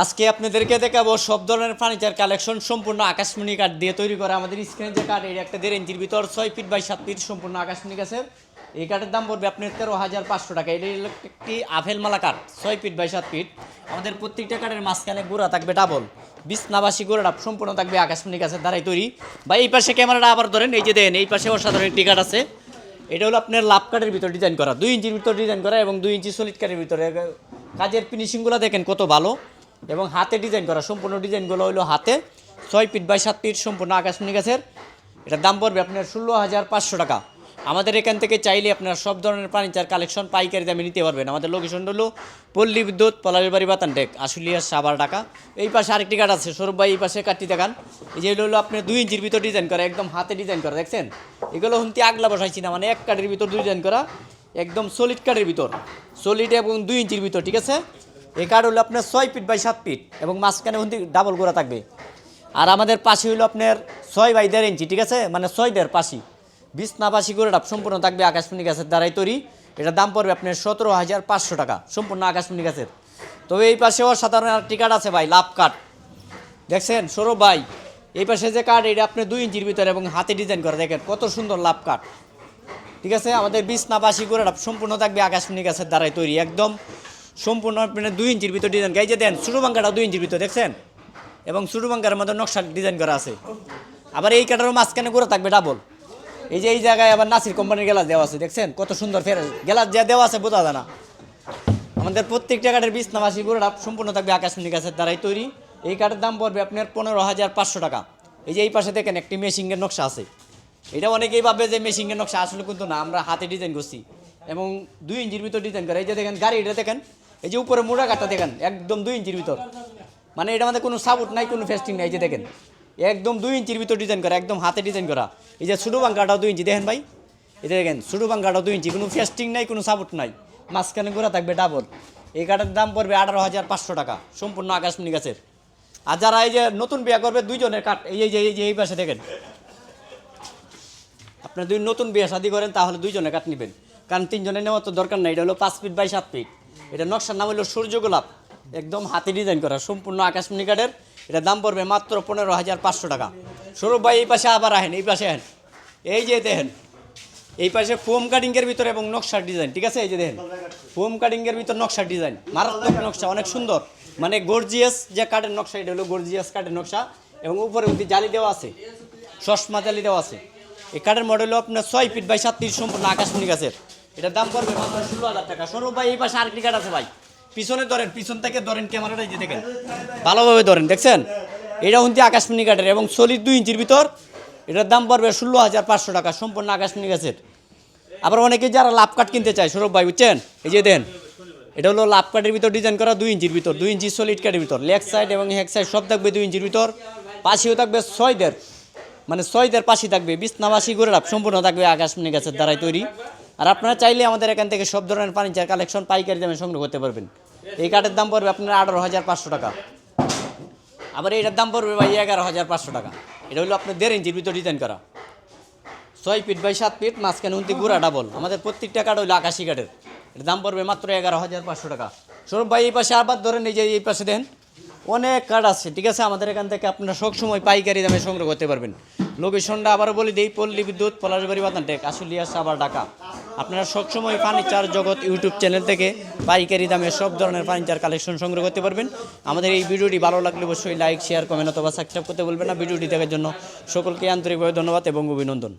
আজকে আপনাদেরকে দেখাবো সব ধরনের ফার্নিচার কালেকশন সম্পূর্ণ আকাশমণি কাঠ দিয়ে তৈরি করা। আমাদের স্ক্রিনে যে কাঠ, এই একটা দেড় ইঞ্চির ভিতর ছয় ফিট বাই সাত ফিট সম্পূর্ণ আকাশমণি গাছের। এই কাঠের দাম পড়বে আপনার তেরো হাজার পাঁচশো টাকা। এটা একটি আফেল মালা কাঠ, ছয় ফিট বাই সাত ফিট আমাদের প্রত্যেকটা কাঠের মাঝখানে গোড়া থাকবে ডাবল বিছনাবাসী গোড়াটা সম্পূর্ণ থাকবে আকাশমণি গাছের দ্বারাই তৈরি। বা এই পাশে ক্যামেরাটা আবার ধরেন, এই যে দেন, এই পাশে অসাধারণ একটি কাঠ আছে। এটা হলো আপনার লাভ কাঠের ভিতর ডিজাইন করা। দুই ইঞ্চির ভিতর ডিজাইন করা এবং দুই ইঞ্চি সলিড কাঠের ভিতরে। কাজের ফিনিশিংগুলো দেখেন কত ভালো। এবং হাতে ডিজাইন করা, সম্পূর্ণ ডিজাইনগুলো হলো হাতে, ছয় ফিট বাই সাত ফিট সম্পূর্ণ আকাশমণি গাছের। এটার দাম পড়বে আপনার ষোলো হাজার পাঁচশো টাকা। আমাদের এখান থেকে চাইলে আপনার সব ধরনের ফার্নিচার কালেকশন পাইকারি দামে নিতে পারবেন। আমাদের লোকেশন হলো পল্লী বিদ্যুৎ, পলাশবাড়ি বাতান টেক আশুলিয়া সাবার টাকা এই পাশে আরেকটি কাঠ আছে, সৌরভ ভাই এই পাশে কাঠটি দেখান। এই যে হলো আপনার দুই ইঞ্চির ভিতর ডিজাইন করা, একদম হাতে ডিজাইন করা, দেখছেন? এগুলো হুমতি আগলা বসাইছি না মানে এক কাঠের ভিতর ডিজাইন করা, একদম সলিড কাঠের ভিতর। সলিড এবং দুই ইঞ্চির ভিতর, ঠিক আছে? এই কাঠ হলো আপনার ছয় ফিট বাই সাত ফিট এবং মাঝখানে হুমতি ডাবল গোড়া থাকবে। আর আমাদের পাশে হলো আপনার ছয় বাই দেড় ইঞ্চি, ঠিক আছে? মানে ছয় দেড় পাশি। বিছনাবাসী করে সম্পূর্ণ থাকবে আকাশমণি গাছের দ্বারাই তৈরি। এটার দাম পড়বে আপনার সতেরো হাজার পাঁচশো টাকা, সম্পূর্ণ আকাশমণি গাছের। তবে এই পাশেও সাধারণ একটি কাঠ আছে ভাই, লাভ কাঠ দেখছেন? সৌরভ ভাই, এই পাশে যে কাঠ এটা আপনি দুই ইঞ্চির ভিতরে এবং হাতে ডিজাইন করে, দেখেন কত সুন্দর লাভ কাঠ ঠিক আছে? আমাদের বিছনাবাসী করে সম্পূর্ণ থাকবে আকাশমণি গাছের দ্বারাই তৈরি, একদম। সম্পূর্ণ আপনার দুই ইঞ্চির ভিতর ডিজাইন গাইজে দেন, ছোটো বাঙ্কাটা দুই ইঞ্চির ভিতর, দেখছেন? এবং ছোটো বাঙ্কার মধ্যে নকশা ডিজাইন করা আছে। আবার এই কাটারও মাঝখানে করে থাকবে ডাবল এই যে এই জায়গায় আবার নাসির কোম্পানির গ্লাস দেওয়া আছে, দেখছেন? কত সুন্দর ফের গ্লাস যা দেওয়া আছে, বোঝা যায় না। আমাদের প্রত্যেকটা কাঠের বিছনাবাসী গুঁড়োটা সম্পূর্ণ থাকবে আকাশমণি গাছের দ্বারাই তৈরি। এই কাঠের দাম পড়বে আপনার পনেরো হাজার পাঁচশো টাকা। এই যে এই পাশে দেখেন, একটি মেশিংয়ের নকশা আছে। এটা অনেকেই ভাবে যে মেশিংয়ের নকশা আসলে কিন্তু না, আমরা হাতে ডিজাইন করছি। এবং দুই ইঞ্চির ভিতর ডিজাইন করে। এই যে দেখেন গাড়ি এটা দেখেন এই যে উপরে মোড়া কাটা দেখেন, একদম দুই ইঞ্চির ভিতর। মানে এটা মধ্যে কোনো সাপোর্ট নাই, কোনো ফেস্টিং নাই, এই যে দেখেন। একদম দুই ইঞ্চির ভিতর ডিজাইন করা, একদম হাতে ডিজাইন করা। এই যে ছোটো বাঙ্কাটাও দুই ইঞ্চি, দেখেন ভাই। এটা দেখেন, ছোটো বাঙ্কাটাও দুই ইঞ্চি, কোনো ফেস্টিং নাই, কোনো সাপোর্ট নাই। মাঝখানে ঘোরা থাকবে ডাবল এই কাঠের দাম পড়বে আঠারো হাজার পাঁচশো টাকা, সম্পূর্ণ আকাশমণি গাছের। আর যারা এই যে নতুন বিয়া করবে, দুইজনের কাঠ, এই যে এই যে, এই পাশে দেখেন। আপনার যদি নতুন বিয়ে শাদি করেন, তাহলে দুইজনে কাঠ নেবেন। কারণ তিনজনে নেওয়ার তো দরকার নাই, এটা হলো পাঁচ ফিট বাই সাত ফিট এটা নকশার নাম হলো সূর্য গোলাপ। একদম হাতে ডিজাইন করা, সম্পূর্ণ আকাশমণি কাঠের এটা দাম পড়বে মাত্র পনেরো হাজার পাঁচশো টাকা। সৌরভ ভাই, এই পাশে আবার আহেন, এই পাশে আহেন। এই যে দেখেন, এই পাশে ফোম কাটিংয়ের ভিতরে এবং নকশার ডিজাইন ঠিক আছে? এই যে দেখেন ফোম কাটিংয়ের ভিতর নকশার ডিজাইন মারাত্মক নকশা, অনেক সুন্দর। মানে গর্জিয়াস যে কাঠের নকশা, এটা হলো গর্জিয়াস কাঠের নকশা। এবং উপরে উঠে জালি দেওয়া আছে, চশমা জালি দেওয়া আছে। এই কাঠের মডেল আপনার ছয় ফিট বাই সাত ফিট সম্পূর্ণ আকাশমণি গাছের এটার দাম পড়বে মাত্র ষোলো হাজার টাকা। সৌরভ ভাই, এই পাশে আরেকটি কাঠ আছে ভাই। পিছনে ধরেন, পিছন থেকে ধরেন ক্যামেরাটা যে দেখেন। ভালোভাবে ধরেন, দেখছেন? এটা হচ্ছে আকাশমণি কাঠের এবং সলিড দুই ইঞ্চির ভিতর। এটার দাম পড়বে ষোলো হাজার পাঁচশো টাকা, সম্পূর্ণ আকাশমণি গাছের আবার অনেকে যারা লাভ কাঠ কিনতে চায়, সৌরভ ভাই, বুঝছেন? এই যে দেন এটা হলো লাভ কাঠের ভিতর ডিজাইন করা দুই ইঞ্চির ভিতর, দুই ইঞ্চি সলিড কাঠের ভিতর। লেগ সাইড এবং হেক সাইড সব থাকবে দুই ইঞ্চির ভিতর। পাশেও থাকবে ছয় দেড় মানে ছয় দেড় পাশে থাকবে। বিছনাবাসী করে সম্পূর্ণ থাকবে আকাশমণি গাছের দ্বারাই তৈরি। আর আপনারা চাইলে আমাদের এখান থেকে সব ধরনের ফার্নিচার কালেকশন পাইকারি দামে সংগ্রহ করতে পারবেন। এই কাঠের দাম পড়বে আপনার আঠারো হাজার পাঁচশো টাকা। আবার এটার দাম পড়বে ভাই এগারো হাজার পাঁচশো টাকা। এটা হলো আপনার দেড় ইঞ্চির ভিতর ডিজাইন করা। ছয় ফিট বাই সাত ফিট মাঝখানে উন্তি গুড়া ডাবল আমাদের প্রত্যেকটা কাঠ হইল আকাশি কাঠের। এর দাম পড়বে মাত্র এগারো হাজার পাঁচশো টাকা। সৌরভ ভাই, এই পাশে আবার ধরেন এই যে এই পাশে দেন অনেক কাঠ আছে, ঠিক আছে? আমাদের এখান থেকে আপনারা সবসময় পাইকারি দামে সংগ্রহ করতে পারবেন। লোকেশনটা আবারও বলি, দেই পল্লী বিদ্যুৎ পলাশবাড়ি বাতান টেক, আশুলিয়া, সাবার ডাকা আপনারা সবসময় ফার্নিচার জগৎ ইউটিউব চ্যানেল থেকে পাইকারি দামে সব ধরনের ফার্নিচার কালেকশন সংগ্রহ করতে পারবেন। আমাদের এই ভিডিওটি ভালো লাগলে অবশ্যই লাইক, শেয়ার, কমেন্ট অথবা সাবস্ক্রাইব করতে বলবেন না। ভিডিওটি দেখার জন্য সকলকে আন্তরিকভাবে ধন্যবাদ এবং অভিনন্দন।